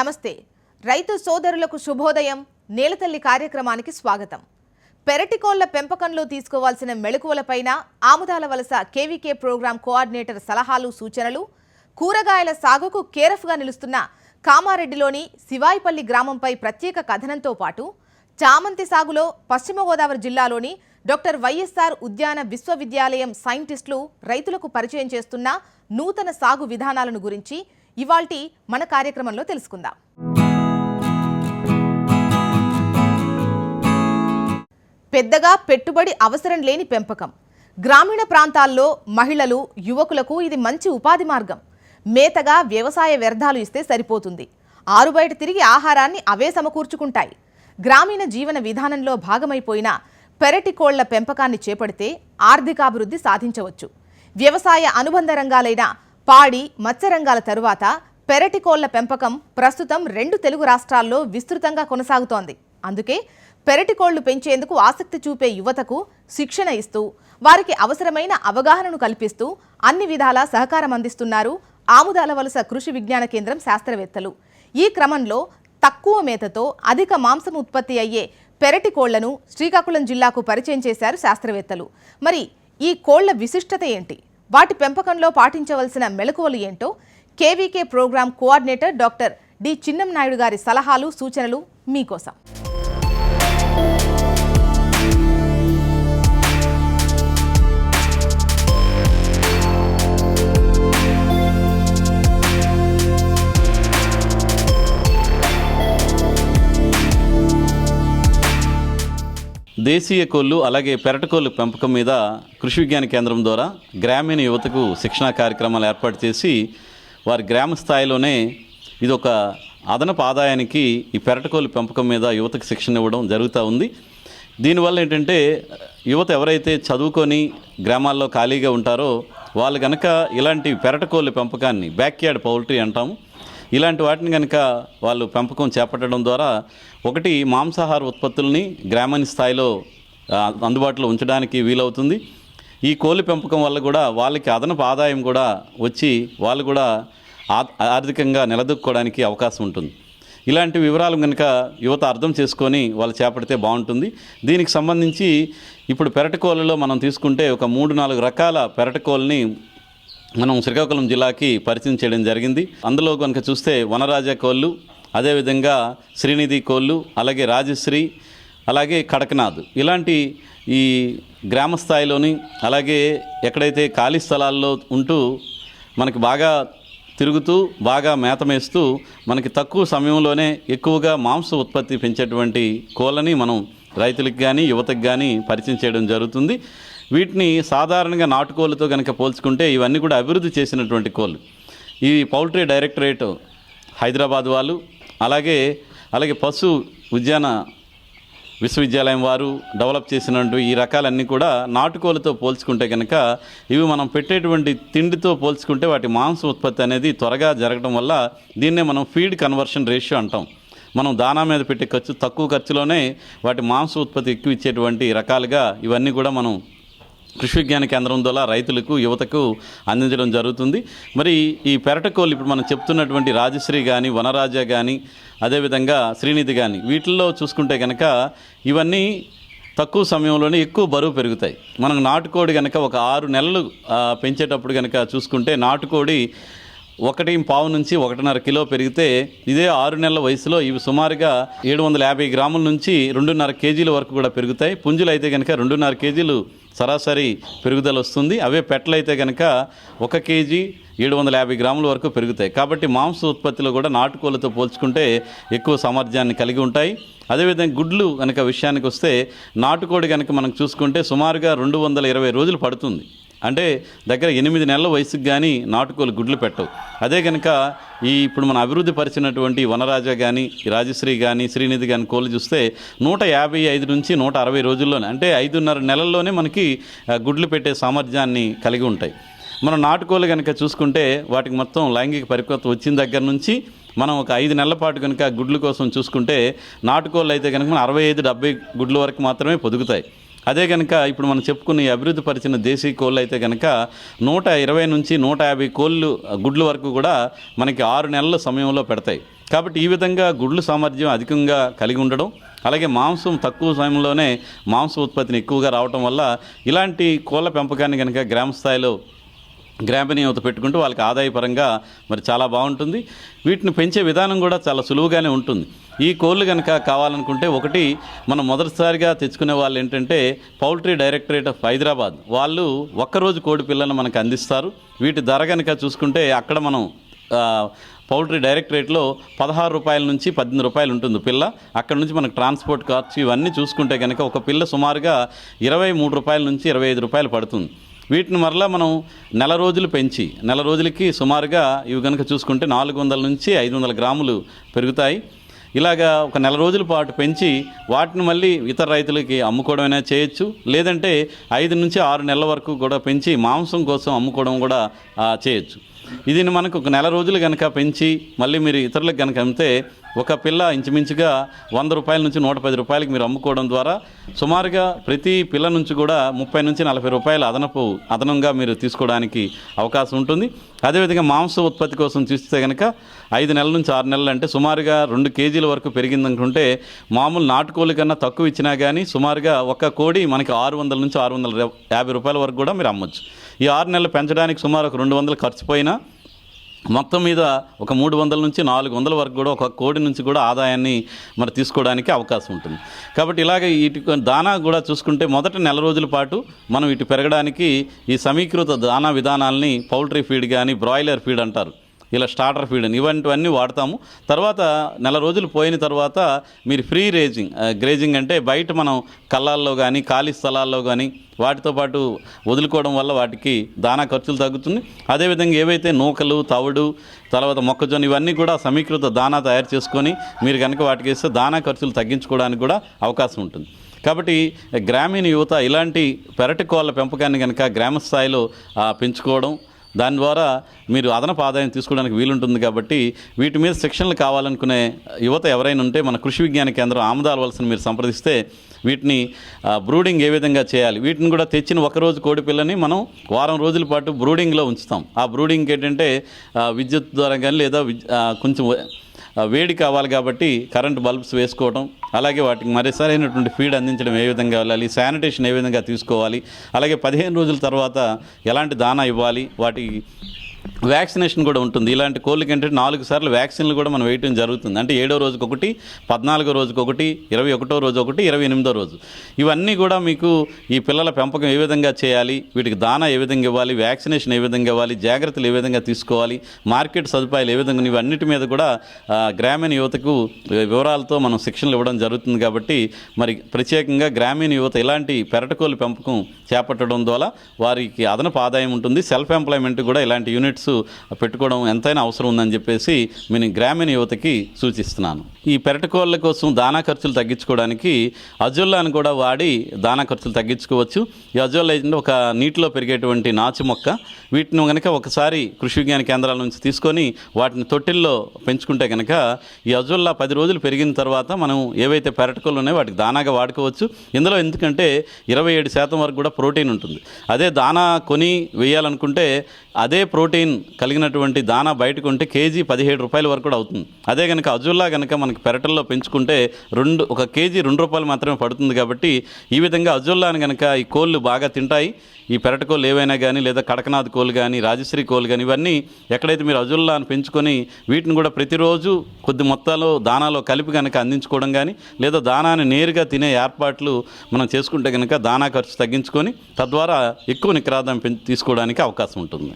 నమస్తే. రైతు సోదరులకు శుభోదయం నేలతల్లి కార్యక్రమానికి స్వాగతం. పెరటికోళ్ళ పెంపకంలో తీసుకోవాల్సిన మెళకువలపైన ఆముదాల వలస కేవీకే ప్రోగ్రాం కోఆర్డినేటర్ సలహాలు సూచనలు కూరగాయల సాగుకు కేరఫ్గా నిలుస్తున్న కామారెడ్డిలోని శివాయిపల్లి గ్రామంపై ప్రత్యేక కథనంతో పాటు చామంతి సాగులో పశ్చిమ గోదావరి జిల్లాలోని డాక్టర్ వైఎస్ఆర్ ఉద్యాన విశ్వవిద్యాలయం సైంటిస్టులు రైతులకు పరిచయం చేస్తున్న నూతన సాగు విధానాలను గురించి ఇవాల్టి మన కార్యక్రమంలో తెలుసుకుందాం. పెద్దగా పెట్టుబడి అవసరం లేని పెంపకం. గ్రామీణ ప్రాంతాల్లో మహిళలు యువకులకు ఇది మంచి ఉపాధి మార్గం. మేతగా వ్యవసాయ వ్యర్థాలు ఇస్తే సరిపోతుంది. ఆరుబయట తిరిగి ఆహారాన్ని అవే సమకూర్చుకుంటాయి. గ్రామీణ జీవన విధానంలో భాగమైపోయిన పెరటి కోళ్ళ పెంపకాన్ని చేపడితే ఆర్థికాభివృద్ధి సాధించవచ్చు. వ్యవసాయ అనుబంధ రంగాలైన పాడి మత్స్య రంగాల తరువాత పెరటి కోళ్ళ పెంపకం ప్రస్తుతం రెండు తెలుగు రాష్ట్రాల్లో విస్తృతంగా కొనసాగుతోంది. అందుకే పెరటి కోళ్ళు పెంచేందుకు ఆసక్తి చూపే యువతకు శిక్షణ ఇస్తూ వారికి అవసరమైన అవగాహనను కల్పిస్తూ అన్ని విధాలా సహకారం అందిస్తున్నారు ఆముదాల వలస కృషి విజ్ఞాన కేంద్రం శాస్త్రవేత్తలు. ఈ క్రమంలో తక్కువ మేతతో అధిక మాంసం ఉత్పత్తి అయ్యే పెరటి కోళ్ళను శ్రీకాకుళం జిల్లాకు పరిచయం చేశారు శాస్త్రవేత్తలు. మరి ఈ కోళ్ళ విశిష్టత ఏంటి? వాటి పెంపకంలో పాటించవలసిన మెలకువలు ఏంటో KVK program coordinator doctor D Chinnam Naidu గారి సలహాలు సూచనలు మీకోసం. దేశీయ కోళ్ళు అలాగే పెరటకోళ్ళు పెంపకం మీద కృషి విజ్ఞాన కేంద్రం ద్వారా గ్రామీణ యువతకు శిక్షణా కార్యక్రమాలు ఏర్పాటు చేసి వారి గ్రామ స్థాయిలోనే ఇది ఒక అదనపు ఆదాయానికి ఈ పెరటకోళ్ళు పెంపకం మీద యువతకు శిక్షణ ఇవ్వడం జరుగుతూ ఉంది. దీనివల్ల ఏంటంటే యువత ఎవరైతే చదువుకొని గ్రామాల్లో ఖాళీగా ఉంటారో వాళ్ళు కనుక ఇలాంటి పెరటకోళ్ళ పెంపకాన్ని బ్యాక్యార్డ్ పౌల్ట్రీ అంటాము ఇలాంటి వాటిని కనుక వాళ్ళు పెంపకం చేపట్టడం ద్వారా ఒకటి మాంసాహార ఉత్పత్తుల్ని గ్రామీణ స్థాయిలో అందుబాటులో ఉంచడానికి వీలవుతుంది. ఈ కోళ్ళ పెంపకం వల్ల కూడా వాళ్ళకి అదనపు ఆదాయం కూడా వచ్చి వాళ్ళు కూడా ఆర్థికంగా నిలదొక్కుకోవడానికి అవకాశం ఉంటుంది. ఇలాంటి వివరాలు కనుక యువత అర్థం చేసుకొని వాళ్ళు చేపడితే బాగుంటుంది. దీనికి సంబంధించి ఇప్పుడు పెరటకోళ్ళలో మనం తీసుకుంటే ఒక మూడు నాలుగు రకాల పెరటకోళ్ళని మనం శ్రీకాకుళం జిల్లాకి పరిచయం చేయడం జరిగింది. అందులో కనుక చూస్తే వనరాజ కోళ్ళు అదేవిధంగా శ్రీనిధి కోళ్ళు అలాగే రాజశ్రీ అలాగే కడకనాథ్. ఇలాంటి ఈ గ్రామ స్థాయిలోని అలాగే ఎక్కడైతే ఖాళీ స్థలాల్లో ఉంటూ మనకి బాగా తిరుగుతూ బాగా మేతమేస్తూ మనకి తక్కువ సమయంలోనే ఎక్కువగా మాంస ఉత్పత్తి పెంచేటువంటి కోళ్ళని మనం రైతులకు కానీ యువతకు కానీ పరిచయం చేయడం జరుగుతుంది. వీటిని సాధారణంగా నాటుకోళ్ళతో కనుక పోల్చుకుంటే ఇవన్నీ కూడా అభివృద్ధి చేసినటువంటి కోళ్ళు. ఈ పౌల్ట్రీ డైరెక్టరేట్ హైదరాబాద్ వాళ్ళు అలాగే అలాగే పశు ఉద్యాన విశ్వవిద్యాలయం వారు డెవలప్ చేసినటువంటి ఈ రకాలన్నీ కూడా నాటుకోలతో పోల్చుకుంటే కనుక ఇవి మనం పెట్టేటువంటి తిండితో పోల్చుకుంటే వాటి మాంసం ఉత్పత్తి అనేది త్వరగా జరగడం వల్ల దీన్నే మనం ఫీడ్ కన్వర్షన్ రేషియో అంటాం. మనం దానా మీద పెట్టే ఖర్చు తక్కువ ఖర్చులోనే వాటి మాంస ఉత్పత్తి ఎక్కువ ఇచ్చేటువంటి రకాలుగా ఇవన్నీ కూడా మనం కృషి విజ్ఞాన కేంద్రం ద్వారా రైతులకు యువతకు అందించడం జరుగుతుంది. మరి ఈ పెరటకోళ్ళు ఇప్పుడు మనం చెప్తున్నటువంటి రాజశ్రీ కానీ వనరాజ కానీ అదేవిధంగా శ్రీనిధి కానీ వీటిల్లో చూసుకుంటే కనుక ఇవన్నీ తక్కువ సమయంలోనే ఎక్కువ బరువు పెరుగుతాయి. మనం నాటుకోడి కనుక ఒక ఆరు నెలలు పెంచేటప్పుడు కనుక చూసుకుంటే నాటుకోడి ఒకటి పావు నుంచి ఒకటిన్నర కిలో పెరిగితే ఇదే ఆరు నెలల వయసులో ఇవి సుమారుగా ఏడు వందల యాభై గ్రాముల నుంచి రెండున్నర కేజీల వరకు కూడా పెరుగుతాయి. పుంజులు అయితే కనుక రెండున్నర కేజీలు సరాసరి పెరుగుదల వస్తుంది. అవే పెట్టలు అయితే కనుక ఒక కేజీ ఏడు వందల యాభై గ్రాముల వరకు పెరుగుతాయి. కాబట్టి మాంస ఉత్పత్తిలో కూడా నాటుకోళ్ళతో పోల్చుకుంటే ఎక్కువ సామర్థ్యాన్ని కలిగి ఉంటాయి. అదేవిధంగా గుడ్లు కనుక విషయానికి వస్తే నాటుకోడి కనుక మనం చూసుకుంటే సుమారుగా రెండు వందల ఇరవై రోజులు పడుతుంది. అంటే దగ్గర ఎనిమిది నెలల వయసుకు కానీ నాటుకోలు గుడ్లు పెట్టవు. అదే కనుక ఈ ఇప్పుడు మనం అభివృద్ధి పరిచినటువంటి వనరాజ కానీ రాజశ్రీ కానీ శ్రీనిధి కానీ కోళ్ళు చూస్తే నూట యాభై ఐదు నుంచి నూట అరవై రోజుల్లోనే అంటే ఐదున్నర నెలల్లోనే మనకి గుడ్లు పెట్టే సామర్థ్యాన్ని కలిగి ఉంటాయి. మనం నాటుకోలు కనుక చూసుకుంటే వాటికి మొత్తం లైంగిక పరిపక్వత వచ్చిన దగ్గర నుంచి మనం ఒక ఐదు నెలల పాటు కనుక గుడ్ల కోసం చూసుకుంటే నాటుకోళ్ళు అయితే కనుక మనం అరవై ఐదు డెబ్బై గుడ్ల వరకు మాత్రమే పొదుగుతాయి. అదే కనుక ఇప్పుడు మనం చెప్పుకున్న అభివృద్ధి పరిచిన దేశీ కోళ్ళు అయితే కనుక నూట ఇరవై నుంచి నూట యాభై కోళ్ళు గుడ్లు వరకు కూడా మనకి ఆరు నెలల సమయంలో పెడతాయి. కాబట్టి ఈ విధంగా గుడ్లు సామర్థ్యం అధికంగా కలిగి ఉండడం అలాగే మాంసం తక్కువ సమయంలోనే మాంస ఉత్పత్తిని ఎక్కువగా రావటం వల్ల ఇలాంటి కోళ్ళ పెంపకాన్ని కనుక గ్రామ స్థాయిలో గ్రామీణ యువత పెట్టుకుంటూ వాళ్ళకి ఆదాయపరంగా మరి చాలా బాగుంటుంది. వీటిని పెంచే విధానం కూడా చాలా సులువుగానే ఉంటుంది. ఈ కోళ్ళు కనుక కావాలనుకుంటే ఒకటి మనం మొదటిసారిగా తెచ్చుకునే వాళ్ళు ఏంటంటే పౌల్ట్రీ డైరెక్టరేట్ ఆఫ్ హైదరాబాద్. వాళ్ళు ఒక్కరోజు కోడి పిల్లలను మనకు అందిస్తారు. వీటి ధర కనుక చూసుకుంటే అక్కడ మనం పౌల్ట్రీ డైరెక్టరేట్లో పదహారు రూపాయల నుంచి పద్దెనిమిది రూపాయలు ఉంటుంది పిల్ల. అక్కడ నుంచి మనకు ట్రాన్స్పోర్ట్ ఖర్చు ఇవన్నీ చూసుకుంటే కనుక ఒక పిల్ల సుమారుగా ఇరవై మూడు రూపాయల నుంచి ఇరవై ఐదు రూపాయలు పడుతుంది. వీటిని మరలా మనం నెల రోజులు పెంచి నెల రోజులకి సుమారుగా ఇవి కనుక చూసుకుంటే నాలుగు వందల నుంచి ఐదు వందల గ్రాములు పెరుగుతాయి. ఇలాగా ఒక నెల రోజుల పాటు పెంచి వాటిని మళ్ళీ ఇతర రైతులకి అమ్ముకోవడమైనా చేయొచ్చు. లేదంటే ఐదు నుంచి ఆరు నెలల వరకు కూడా పెంచి మాంసం కోసం అమ్ముకోవడం కూడా చేయొచ్చు. ఇది మనకు ఒక నెల రోజులు కనుక పెంచి మళ్ళీ మీరు ఇతరులకు కనుక అమ్మితే ఒక పిల్ల ఇంచుమించుగా వంద రూపాయల నుంచి నూట పది రూపాయలకి మీరు అమ్ముకోవడం ద్వారా సుమారుగా ప్రతి పిల్ల నుంచి కూడా ముప్పై నుంచి నలభై రూపాయల అదనపు అదనంగా మీరు తీసుకోవడానికి అవకాశం ఉంటుంది. అదేవిధంగా మాంస ఉత్పత్తి కోసం చూస్తే కనుక ఐదు నెలల నుంచి ఆరు నెలలు అంటే సుమారుగా రెండు కేజీల వరకు పెరిగిందనుకుంటే మామూలు నాటుకోళ్ళ కన్నా తక్కువ ఇచ్చినా కానీ సుమారుగా ఒక కోడి మనకి ఆరు వందల నుంచి ఆరు వందల యాభై రూపాయల వరకు కూడా మీరు అమ్మొచ్చు. ఈ ఆరు నెలలు పెంచడానికి సుమారు ఒక రెండు వందలు ఖర్చు పోయినా మొత్తం మీద ఒక మూడు వందల నుంచి నాలుగు వందల వరకు కూడా ఒక కోడి నుంచి కూడా ఆదాయాన్ని మరి తీసుకోవడానికి అవకాశం ఉంటుంది. కాబట్టి ఇలాగ వీటి దానా కూడా చూసుకుంటే మొదటి నెల రోజుల పాటు మనం ఇటు పెరగడానికి ఈ సమీకృత దానా విధానాల్ని పౌల్ట్రీ ఫీడ్ కానీ బ్రాయిలర్ ఫీడ్ అంటారు. ఇలా స్టార్టర్ ఫీడ్ అని ఇవంటివన్నీ వాడతాము. తర్వాత నెల రోజులు పోయిన తర్వాత మీరు ఫ్రీ రేజింగ్ గ్రేజింగ్ అంటే బయట మనం కళ్ళాల్లో కానీ ఖాళీ స్థలాల్లో కానీ వాటితో పాటు వదులుకోవడం వల్ల వాటికి దానా ఖర్చులు తగ్గుతుంది. అదేవిధంగా ఏవైతే నూకలు తవుడు తర్వాత మొక్కజొన్న ఇవన్నీ కూడా సమీకృత దానా తయారు చేసుకొని మీరు కనుక వాటికి ఇస్తే దానా ఖర్చులు తగ్గించుకోవడానికి కూడా అవకాశం ఉంటుంది. కాబట్టి గ్రామీణ యువత ఇలాంటి పెరటి కోళ్ళ పెంపకాన్ని కనుక గ్రామ స్థాయిలో పెంచుకోవడం దాని ద్వారా మీరు అదనపు ఆదాయం తీసుకోవడానికి వీలుంటుంది కాబట్టి వీటి మీద శిక్షణలు కావాలనుకునే యువత ఎవరైనా ఉంటే మన కృషి విజ్ఞాన కేంద్రం ఆమదాల వలసను మీరు సంప్రదిస్తే వీటిని బ్రూడింగ్ ఏ విధంగా చేయాలి? వీటిని కూడా తెచ్చిన ఒకరోజు కోడి పిల్లని మనం వారం రోజుల పాటు బ్రూడింగ్లో ఉంచుతాం. ఆ బ్రూడింగ్ ఏంటంటే విద్యుత్ ద్వారా కానీ లేదా కొంచెం వేడి కావాలి కాబట్టి కరెంట్ బల్బ్స్ వేసుకోవడం అలాగే వాటికి మరి సరైనటువంటి ఫీడ్ అందించడం ఏ విధంగా వెళ్ళాలి శానిటేషన్ ఏ విధంగా తీసుకోవాలి అలాగే పదిహేను రోజుల తర్వాత ఎలాంటి దానా ఇవ్వాలి వాటి వ్యాక్సినేషన్ కూడా ఉంటుంది. ఇలాంటి కోళ్ళకి ఏంటంటే నాలుగు సార్లు వ్యాక్సిన్లు కూడా మనం వేయటం జరుగుతుంది. అంటే ఏడో రోజుకి ఒకటి పద్నాలుగో రోజుకి ఒకటి ఇరవై ఒకటో రోజు ఒకటి ఇరవై ఎనిమిదో రోజు. ఇవన్నీ కూడా మీకు ఈ పిల్లల పెంపకం ఏ విధంగా చేయాలి వీటికి దానా ఏ విధంగా ఇవ్వాలి వ్యాక్సినేషన్ ఏ విధంగా ఇవ్వాలి జాగ్రత్తలు ఏ విధంగా తీసుకోవాలి మార్కెట్ సదుపాయాలు ఏ విధంగా ఇవన్నిటి మీద కూడా గ్రామీణ యువతకు వివరాలతో మనం శిక్షణలు ఇవ్వడం జరుగుతుంది కాబట్టి మరి ప్రత్యేకంగా గ్రామీణ యువత ఇలాంటి పెరటకోళ్ళ పెంపకం చేపట్టడం ద్వారా వారికి అదనపు ఆదాయం ఉంటుంది. సెల్ఫ్ ఎంప్లాయ్మెంట్ కూడా ఇలాంటి యూనిట్ యూనిట్స్ పెట్టుకోవడం ఎంతైనా అవసరం ఉందని చెప్పేసి నేను గ్రామీణ యువతకి సూచిస్తున్నాను. ఈ పెరటకోళ్ళ కోసం దానా ఖర్చులు తగ్గించుకోవడానికి అజొల్లాను కూడా వాడి దానా ఖర్చులు తగ్గించుకోవచ్చు. ఈ అజొల్లా ఏంటంటే ఒక నీటిలో పెరిగేటువంటి నాచు మొక్క. వీటిని కనుక ఒకసారి కృషి విజ్ఞాన కేంద్రాల నుంచి తీసుకొని వాటిని తొట్టిల్లో పెంచుకుంటే కనుక ఈ అజొల్లా పది రోజులు పెరిగిన తర్వాత మనం ఏవైతే పెరటకోళ్ళు ఉన్నాయో వాటికి దానాగా వాడుకోవచ్చు. ఇందులో ఎందుకంటే ఇరవై ఏడు శాతం వరకు కూడా ప్రోటీన్ ఉంటుంది. అదే దానా కొని వేయాలనుకుంటే అదే ప్రోటీన్ కలిగినటువంటి దానా బయటకు ఉంటే కేజీ పదిహేడు రూపాయల వరకు కూడా అవుతుంది. అదే కనుక అజుల్లా కనుక మనకి పెరటల్లో పెంచుకుంటే రెండు ఒక కేజీ రెండు రూపాయలు మాత్రమే పడుతుంది కాబట్టి ఈ విధంగా అజుల్లాని కనుక ఈ కోళ్ళు బాగా తింటాయి. ఈ పెరట కోళ్ళు ఏవైనా కానీ లేదా కడకనాథ్ కోళ్ళు కానీ రాజశ్రీ కోళ్ళు కానీ ఇవన్నీ ఎక్కడైతే మీరు అజుల్లాను పెంచుకొని వీటిని కూడా ప్రతిరోజు కొద్ది మొత్తాల్లో దానాలో కలిపి కనుక అందించుకోవడం కానీ లేదా దానాన్ని నేరుగా తినే ఏర్పాట్లు మనం చేసుకుంటే కనుక దానా ఖర్చు తగ్గించుకొని తద్వారా ఎక్కువ నిక్రాదం పెం తీసుకోవడానికి అవకాశం ఉంటుంది.